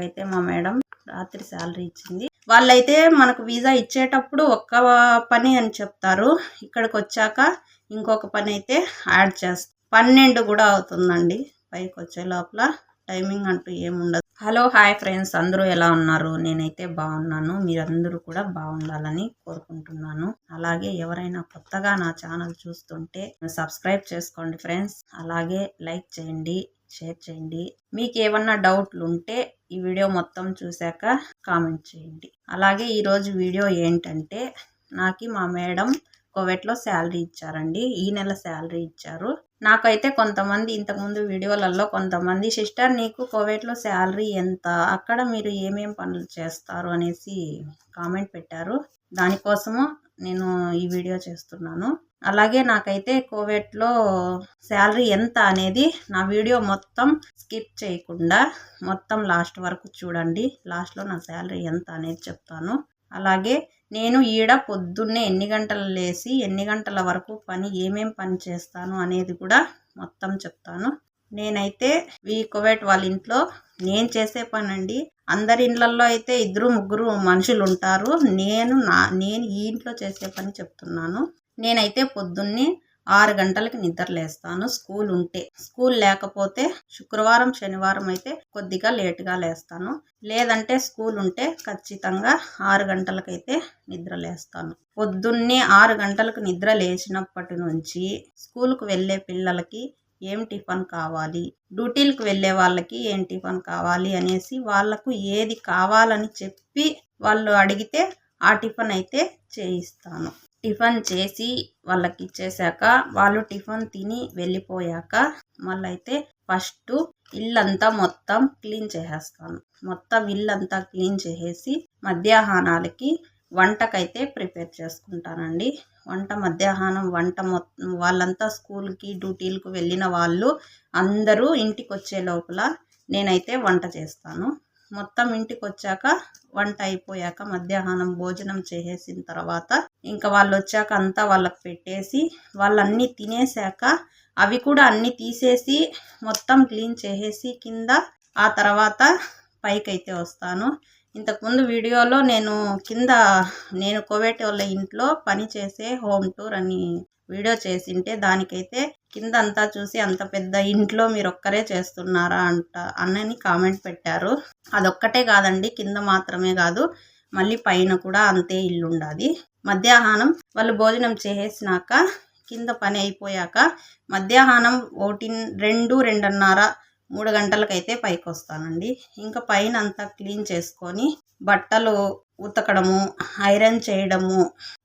నాకైతే మా మేడం రాత్రి శాలరీ ఇచ్చింది. వాళ్ళైతే మనకు వీసా ఇచ్చేటప్పుడు ఒక్క పని అని చెప్తారు. ఇక్కడికి వచ్చాక ఇంకొక పని అయితే యాడ్ చేస్తారు పన్నెండు కూడా అవుతుందండి పైకి వచ్చే లోపల. టైమింగ్ అంటూ ఏముండదు. Hello hi friends. అందరూ ఎలా ఉన్నారు? నేనైతే బాగున్నాను. మీరందరూ కూడా బాగుండాలని కోరుకుంటున్నాను. అలాగే ఎవరైనా కొత్తగా నా ఛానల్ చూస్తుంటే సబ్స్క్రైబ్ చేసుకోండి ఫ్రెండ్స్. అలాగే లైక్ చేయండి. షేర్ చేయండి. మీకు ఏమన్నా డౌట్లు ఉంటే ఈ వీడియో మొత్తం చూశాక కామెంట్ చేయండి. అలాగే ఈరోజు వీడియో ఏంటంటే నాకు మా మేడం కోవెట్లో శాలరీ ఇచ్చారండి. ఈ నెల శాలరీ ఇచ్చారు. నాకైతే కొంతమంది ఇంతకుముందు వీడియోలలో కొంతమంది సిస్టర్ నీకు కోవెట్లో శాలరీ ఎంత? అక్కడ మీరు ఏమేం పనులు చేస్తారు? అనేసి కామెంట్ పెట్టారు. దానికోసము నేను ఈ వీడియో చేస్తున్నాను. అలాగే నాకైతే కోవెట్లో శాలరీ ఎంత అనేది నా వీడియో మొత్తం స్కిప్ చేయకుండా మొత్తం లాస్ట్ వరకు చూడండి. లాస్ట్లో నా శాలరీ ఎంత అనేది చెప్తాను. అలాగే నేను ఈడ పొద్దున్నే ఎన్ని గంటలు లేచి ఎన్ని గంటల వరకు పని ఏమేం పని చేస్తాను అనేది కూడా మొత్తం చెప్తాను. నేనైతే ఈ కోవెట్ వాళ్ళ ఇంట్లో నేను చేసే పని అండి అందరి ఇండ్లల్లో అయితే ఇద్దరు ముగ్గురు మనుషులు ఉంటారు నేను నా నేను ఈ ఇంట్లో చేసే పని చెప్తున్నాను. నేనైతే పొద్దున్నే ఆరు గంటలకి నిద్ర లేస్తాను. స్కూల్ ఉంటే స్కూల్ లేకపోతే శుక్రవారం శనివారం అయితే కొద్దిగా లేటుగా లేస్తాను. లేదంటే స్కూల్ ఉంటే ఖచ్చితంగా ఆరు గంటలకైతే నిద్ర లేస్తాను. పొద్దున్నే ఆరు గంటలకు నిద్ర లేచినప్పటి నుంచి స్కూల్కి వెళ్ళే పిల్లలకి ఏం టిఫన్ కావాలి? డ్యూటీలకు వెళ్ళే వాళ్ళకి ఏం టిఫన్ కావాలి అనేసి వాళ్ళకు ఏది కావాలని చెప్పి వాళ్ళు అడిగితే ఆ టిఫన్ అయితే చేయిస్తాను. టిఫిన్ చేసి వాళ్ళకి ఇచ్చేసాక వాళ్ళు టిఫిన్ తిని వెళ్ళిపోయాక మళ్ళీ అయితే ఫస్ట్ ఇల్లంతా మొత్తం క్లీన్ చేసేస్తాను. మొత్తం ఇల్లంతా క్లీన్ చేసేసి మధ్యాహ్నాలకి వంటకైతే ప్రిపేర్ చేసుకుంటానండి. వంట మధ్యాహ్నం వంట మొత్తం వాళ్ళంతా స్కూల్కి డ్యూటీలకు వెళ్ళిన వాళ్ళు అందరూ ఇంటికి వచ్చే లోపల నేనైతే వంట చేస్తాను. మొత్తం ఇంటికి వచ్చాక వంట అయిపోయాక మధ్యాహ్నం భోజనం చేసేసిన తర్వాత ఇంకా వాళ్ళు వచ్చాక అంతా వాళ్ళకి పెట్టేసి వాళ్ళన్నీ తినేసాక అవి కూడా అన్నీ తీసేసి మొత్తం క్లీన్ చేసేసి కింద ఆ తర్వాత పైకైతే వస్తాను. ఇంతకుముందు వీడియోలో నేను కింద నేను కోవేటి వాళ్ళ ఇంట్లో పని చేసే హోమ్ టూర్ అని వీడియో చేసింటే దానికైతే కింద అంతా చూసి అంత పెద్ద ఇంట్లో మీరు ఒక్కరే చేస్తున్నారా అంట అన్నని కామెంట్ పెట్టారు. అదొక్కటే కాదండి కింద మాత్రమే కాదు మళ్ళీ పైన కూడా అంతే ఇల్లు ఉండాలి మధ్యాహ్నం వాళ్ళు భోజనం చేసేసినాక కింద పని అయిపోయాక మధ్యాహ్నం ఒకటి రెండు రెండున్నర మూడు గంటలకైతే పైకి వస్తానండి ఇంకా పైన అంతా క్లీన్ చేసుకొని బట్టలు ఉతకడము ఐరన్ చేయడము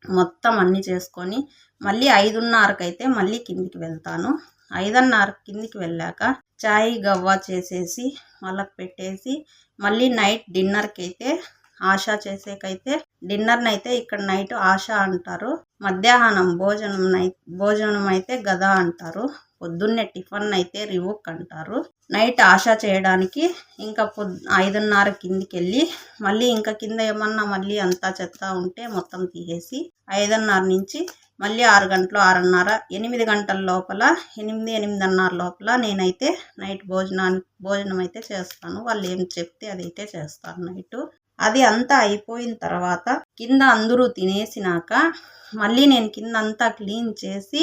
మొత్తం అన్నీ చేసుకొని మళ్ళీ ఐదున్నరకైతే మళ్ళీ కిందికి వెళ్తాను. ఐదున్నర కిందికి వెళ్ళాక చాయ్ గవ్వ చేసేసి వాళ్ళకి పెట్టేసి మళ్ళీ నైట్ డిన్నర్కి అయితే ఆశ చేసేకైతే డిన్నర్ని అయితే ఇక్కడ నైట్ ఆశ అంటారు. మధ్యాహ్నం భోజనం భోజనం అయితే గద అంటారు. పొద్దున్నే టిఫిన్ అయితే రివుక్ అంటారు. నైట్ ఆశ చేయడానికి ఇంకా పొద్ ఐదున్నర కిందికి వెళ్ళి మళ్ళీ ఇంకా కింద ఏమన్నా మళ్ళీ అంతా చెత్త ఉంటే మొత్తం తీసేసి ఐదున్నర నుంచి మళ్ళీ ఆరు గంటలు ఆరున్నర ఎనిమిది గంటల లోపల ఎనిమిది ఎనిమిదిన్నర లోపల నేనైతే నైట్ భోజనానికి భోజనం అయితే చేస్తాను. వాళ్ళు ఏం చెప్తే అదైతే చేస్తాను నైట్. అది అంతా అయిపోయిన తర్వాత కింద అందరూ తినేసినాక మళ్ళీ నేను కింద అంతా క్లీన్ చేసి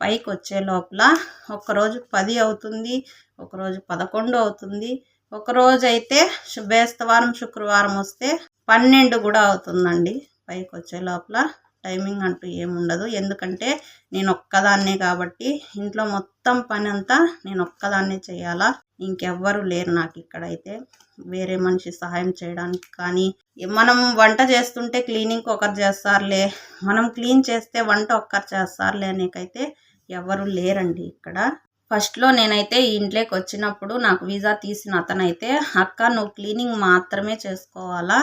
పైకి వచ్చే లోపల ఒకరోజు పది అవుతుంది ఒకరోజు పదకొండు అవుతుంది. ఒకరోజు అయితే బేస్తవారం శుక్రవారం వస్తే పన్నెండు కూడా అవుతుందండి పైకి వచ్చే లోపల. టైమింగ్ అంటూ ఏముండదు. ఎందుకంటే నేను ఒక్కదాన్నే కాబట్టి ఇంట్లో మొత్తం పని అంతా నేను ఒక్కదాన్నే చేయాలా? ఇంకెవ్వరు లేరు నాకు ఇక్కడైతే వేరే మనిషి సహాయం చేయడానికి కానీ మనం వంట చేస్తుంటే క్లీనింగ్ ఒకరు చేస్తారులే మనం క్లీన్ చేస్తే వంట ఒక్కరు చేస్తారులే అనేకైతే ఎవరు లేరండి ఇక్కడ. ఫస్ట్లో నేనైతే ఈ ఇంట్లోకి వచ్చినప్పుడు నాకు వీసా తీసిన అతనైతే అక్క నువ్వు క్లీనింగ్ మాత్రమే చేసుకోవాలా?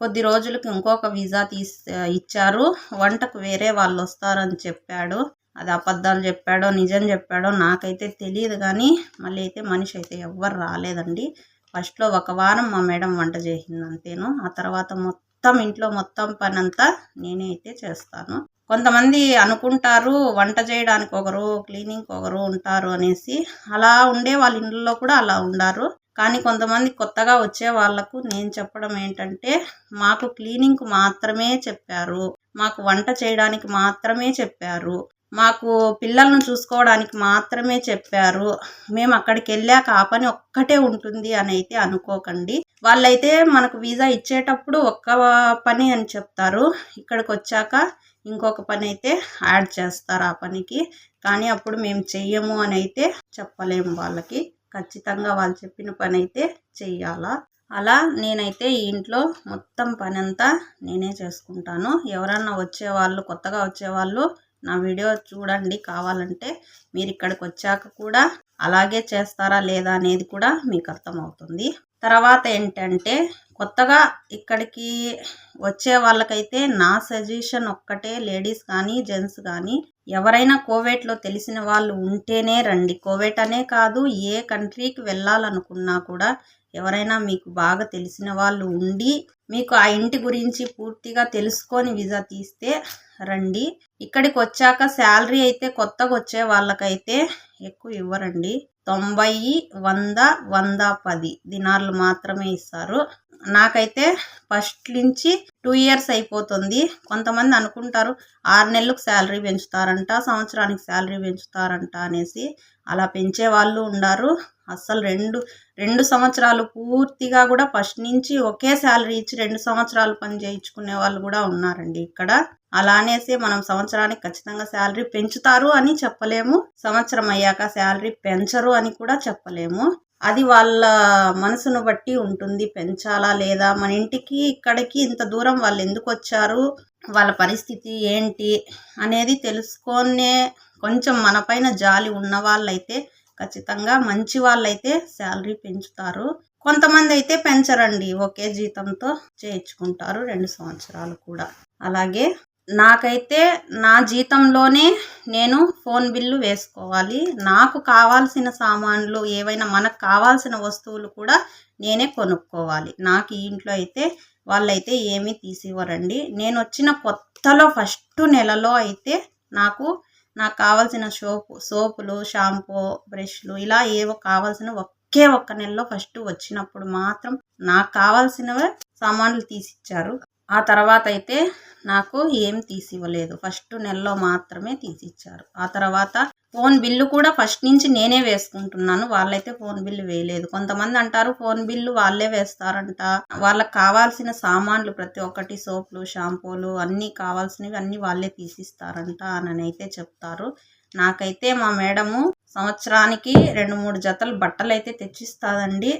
కొద్ది రోజులకి ఇంకొక వీసా తీసి ఇచ్చారు వంటకు వేరే వాళ్ళు వస్తారని చెప్పాడు. అది అబద్ధాలు చెప్పాడో నిజం చెప్పాడో నాకైతే తెలియదు కానీ మళ్ళీ అయితే మనిషి అయితే ఎవ్వరు రాలేదండి. ఫస్ట్లో ఒక వారం మా మేడం వంట చేసింది అంతేను. ఆ తర్వాత మొత్తం ఇంట్లో మొత్తం పని అంతా నేనే అయితే చేస్తాను. కొంతమంది అనుకుంటారు వంట చేయడానికి ఒకరు క్లీనింగ్ ఒకరు ఉంటారు అనేసి అలా ఉండే వాళ్ళ ఇంట్లో కూడా అలా ఉండారు. కానీ కొంతమంది కొత్తగా వచ్చే వాళ్ళకు నేను చెప్పడం ఏంటంటే మాకు క్లీనింగ్ మాత్రమే చెప్పారు. మాకు వంట చేయడానికి మాత్రమే చెప్పారు. మాకు పిల్లలను చూసుకోవడానికి మాత్రమే చెప్పారు. మేము అక్కడికి వెళ్ళాక ఆ పని ఒక్కటే ఉంటుంది అని అయితే అనుకోకండి. వాళ్ళైతే మనకు వీసా ఇచ్చేటప్పుడు ఒక్క పని అని చెప్తారు. ఇక్కడికి వచ్చాక ఇంకొక పని అయితే యాడ్ చేస్తారు ఆ పనికి. కానీ అప్పుడు మేము చెయ్యము అని అయితే చెప్పలేము వాళ్ళకి. ఖచ్చితంగా వాళ్ళు చెప్పిన పని అయితే చెయ్యాలా? అలా నేనైతే ఈ ఇంట్లో మొత్తం పని అంతా నేనే చేసుకుంటాను. ఎవరన్నా వచ్చేవాళ్ళు కొత్తగా వచ్చేవాళ్ళు నా వీడియో చూడండి. కావాలంటే మీరు ఇక్కడికి వచ్చాక కూడా అలాగే చేస్తారా లేదా అనేది కూడా మీకు అర్థమవుతుంది. తర్వాత ఏంటంటే కొత్తగా ఇక్కడికి వచ్చే వాళ్ళకైతే నా సజెషన్ ఒక్కటే. లేడీస్ కానీ జెంట్స్ కానీ ఎవరైనా కోవేట్లో తెలిసిన వాళ్ళు ఉంటేనే రండి. కోవేట్ అనే కాదు ఏ కంట్రీకి వెళ్ళాలనుకున్నా కూడా ఎవరైనా మీకు బాగా తెలిసిన వాళ్ళు ఉండి మీకు ఆ ఇంటి గురించి పూర్తిగా తెలుసుకొని వీసా తీస్తే రండి. ఇక్కడికి వచ్చాక శాలరీ అయితే కొత్తగా వచ్చే వాళ్ళకైతే ఎక్కువ ఇవ్వరండి. తొంభై వంద వంద పది దినార్లు మాత్రమే ఇస్తారు. నాకైతే ఫస్ట్ నుంచి టూ ఇయర్స్ అయిపోతుంది. కొంతమంది అనుకుంటారు ఆరు నెలలకు శాలరీ పెంచుతారంట సంవత్సరానికి శాలరీ పెంచుతారంట అనేసి అలా పెంచే వాళ్ళు ఉండారు. అస్సలు రెండు రెండు సంవత్సరాలు పూర్తిగా కూడా ఫస్ట్ నుంచి ఒకే శాలరీ ఇచ్చి రెండు సంవత్సరాలు పని చేయించుకునే వాళ్ళు కూడా ఉన్నారండి ఇక్కడ. అలా అనేసి మనం సంవత్సరానికి ఖచ్చితంగా శాలరీ పెంచుతారు అని చెప్పలేము. సంవత్సరం అయ్యాక శాలరీ పెంచరు అని కూడా చెప్పలేము. అది వాళ్ళ మనసును బట్టి ఉంటుంది పెంచాలా లేదా? మన ఇంటికి ఇక్కడికి ఇంత దూరం వాళ్ళు ఎందుకు వచ్చారు? వాళ్ళ పరిస్థితి ఏంటి? అనేది తెలుసుకొనే కొంచెం మన పైన జాలి ఉన్న వాళ్ళైతే ఖచ్చితంగా మంచి వాళ్ళైతే శాలరీ పెంచుతారు. కొంతమంది అయితే పెంచరండి ఒకే జీతంతో చేయించుకుంటారు రెండు సంవత్సరాలు కూడా. అలాగే నాకైతే నా జీతంలోనే నేను ఫోన్ బిల్లు వేసుకోవాలి. నాకు కావాల్సిన సామాన్లు ఏవైనా మనకు కావాల్సిన వస్తువులు కూడా నేనే కొనుక్కోవాలి. నాకు ఈ ఇంట్లో అయితే వాళ్ళైతే ఏమీ తీసివ్వరండి. నేను వచ్చిన కొత్తలో ఫస్ట్ నెలలో అయితే నాకు నాకు కావాల్సిన సోపు సోపులు షాంపూ బ్రష్లు ఇలా ఏవో కావాల్సిన ఒకే ఒక్క నెలలో ఫస్ట్ వచ్చినప్పుడు మాత్రం నాకు కావాల్సినవే సామాన్లు తీసిచ్చారు. ఆ తర్వాత అయితే నాకు ఏం తీసివ్వలేదు. ఫస్ట్ నెలలో మాత్రమే తీసిచ్చారు. ఆ తర్వాత ఫోన్ బిల్లు కూడా ఫస్ట్ నుంచి నేనే వేసుకుంటున్నాను. వాళ్ళైతే ఫోన్ బిల్లు వేయలేదు. కొంతమంది అంటారు ఫోన్ బిల్లు వాళ్ళే వేస్తారంట. వాళ్ళకి కావాల్సిన సామాన్లు ప్రతి ఒక్కటి సోపులు షాంపూలు అన్నీ కావాల్సినవి అన్నీ వాళ్ళే తీసిస్తారంట అని అయితే చెప్తారు. నాకైతే మా మేడము సంవత్సరానికి రెండు మూడు జతలు బట్టలు అయితే తెచ్చిస్తాదండి.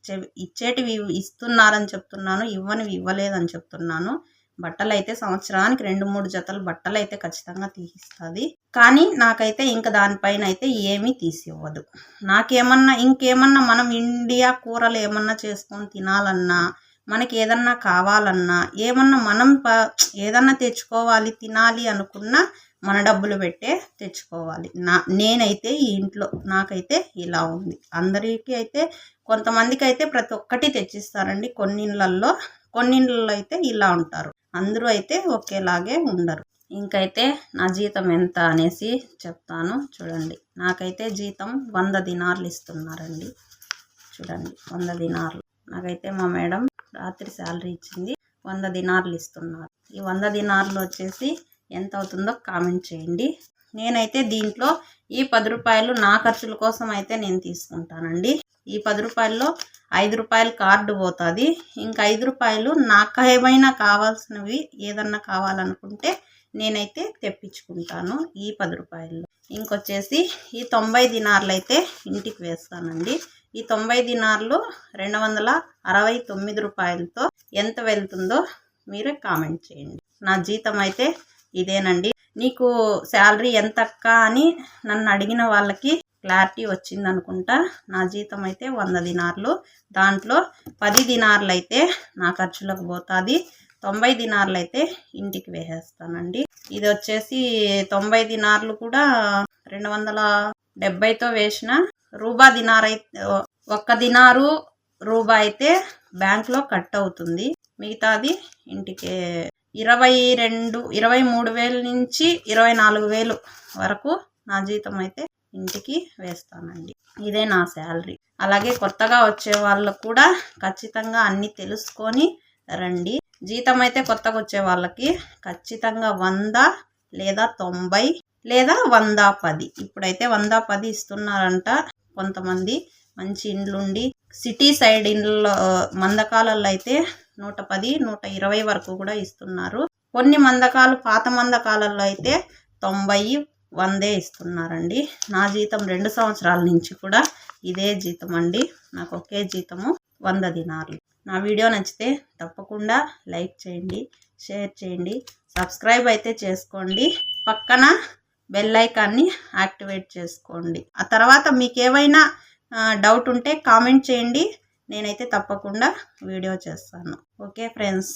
ఇచ్చే ఇచ్చేటివి ఇస్తున్నారని చెప్తున్నాను ఇవ్వనివి ఇవ్వలేదని చెప్తున్నాను. బట్టలు అయితే సంవత్సరానికి రెండు మూడు జతలు బట్టలు అయితే ఖచ్చితంగా తీసిస్తుంది. కానీ నాకైతే ఇంకా దానిపైన అయితే ఏమీ తీసివ్వదు. నాకేమన్నా ఇంకేమన్నా మనం ఇండియా కూరలు ఏమన్నా చేసుకొని తినాలన్నా మనకి ఏదన్నా కావాలన్నా ఏమన్నా మనం ప ఏదన్నా తెచ్చుకోవాలి తినాలి అనుకున్నా మన డబ్బులు పెట్టే తెచ్చుకోవాలి. నా నేనైతే ఈ ఇంట్లో నాకైతే ఇలా ఉంది. అందరికీ అయితే కొంతమందికి అయితే ప్రతి ఒక్కటి తెచ్చిస్తారండి కొన్నిళ్ళల్లో కొన్నిళ్ళల్లో అయితే ఇలా ఉంటారు అందరూ అయితే ఒకేలాగే ఉండరు. ఇంకైతే నా జీతం ఎంత అనేసి చెప్తాను. చూడండి. నాకైతే జీతం వంద దినార్లు ఇస్తున్నారండి. చూడండి. వంద దినార్లు. నాకైతే మా మేడం రాత్రి శాలరీ ఇచ్చింది. వంద దినార్లు ఇస్తున్నారు. ఈ వంద దినార్లు వచ్చేసి ఎంత అవుతుందో కామెంట్ చేయండి. నేనైతే దీంట్లో ఈ పది రూపాయలు నా ఖర్చుల కోసం అయితే నేను తీసుకుంటానండి. ఈ పది రూపాయల్లో ఐదు రూపాయలు కార్డు పోతుంది. ఇంకా ఐదు రూపాయలు నాకు ఏమైనా కావాల్సినవి ఏదన్నా కావాలనుకుంటే నేనైతే తెప్పించుకుంటాను ఈ పది రూపాయలు ఇంకొచ్చేసి ఈ తొంభై దినార్లు అయితే ఇంటికి వేస్తానండి. ఈ తొంభై దినార్లు రెండు వందల అరవై తొమ్మిది రూపాయలతో ఎంత వెళ్తుందో మీరే కామెంట్ చేయండి. నా జీతం అయితే ఇదేనండి. నీకు శాలరీ ఎంత అక్క అని నన్ను అడిగిన వాళ్ళకి క్లారిటీ వచ్చింది అనుకుంటా నా జీతం అయితే వంద దినార్లు. దాంట్లో పది దినార్లు అయితే నా ఖర్చులకు పోతుంది. తొంభై దినార్లు అయితే ఇంటికి వేసేస్తానండి. ఇది వచ్చేసి తొంభై దినార్లు కూడా రెండు వందల డెబ్బైతో వేసిన రూబా దినార్ అయితే ఒక్క దినారు రూబా అయితే బ్యాంక్లో కట్ అవుతుంది. మిగతాది ఇంటికి ఇరవై రెండు ఇరవై మూడు వేల నుంచి ఇరవై నాలుగు వేలు వరకు నా జీతం అయితే ఇంటికి వేస్తానండి. ఇదే నా శాలరీ. అలాగే కొత్తగా వచ్చే వాళ్ళకు కూడా ఖచ్చితంగా అన్నీ తెలుసుకొని రండి. జీతం అయితే కొత్తగా వచ్చే వాళ్ళకి ఖచ్చితంగా వంద లేదా తొంభై లేదా వంద పది. ఇప్పుడైతే వంద పది ఇస్తున్నారంట కొంతమంది. మంచి ఇండ్లుండి. సిటీ సైడ్ ఇండ్లలో మందకాలలో అయితే నూట పది నూట ఇరవై వరకు కూడా ఇస్తున్నారు. కొన్ని మందకాలు పాత మందకాలలో అయితే తొంభై వందే ఇస్తున్నారండి. నా జీతం రెండు సంవత్సరాల నుంచి కూడా ఇదే జీతం అండి. నాకు ఒకే జీతము వంద దినార్లు. నా వీడియో నచ్చితే తప్పకుండా లైక్ చేయండి షేర్ చేయండి సబ్స్క్రైబ్ అయితే చేసుకోండి. పక్కన బెల్ ఐకాన్ని యాక్టివేట్ చేసుకోండి. ఆ తర్వాత మీకు ఏవైనా డౌట్ ఉంటే కామెంట్ చేయండి. నేనైతే తప్పకుండా వీడియో చేస్తాను. Okay friends.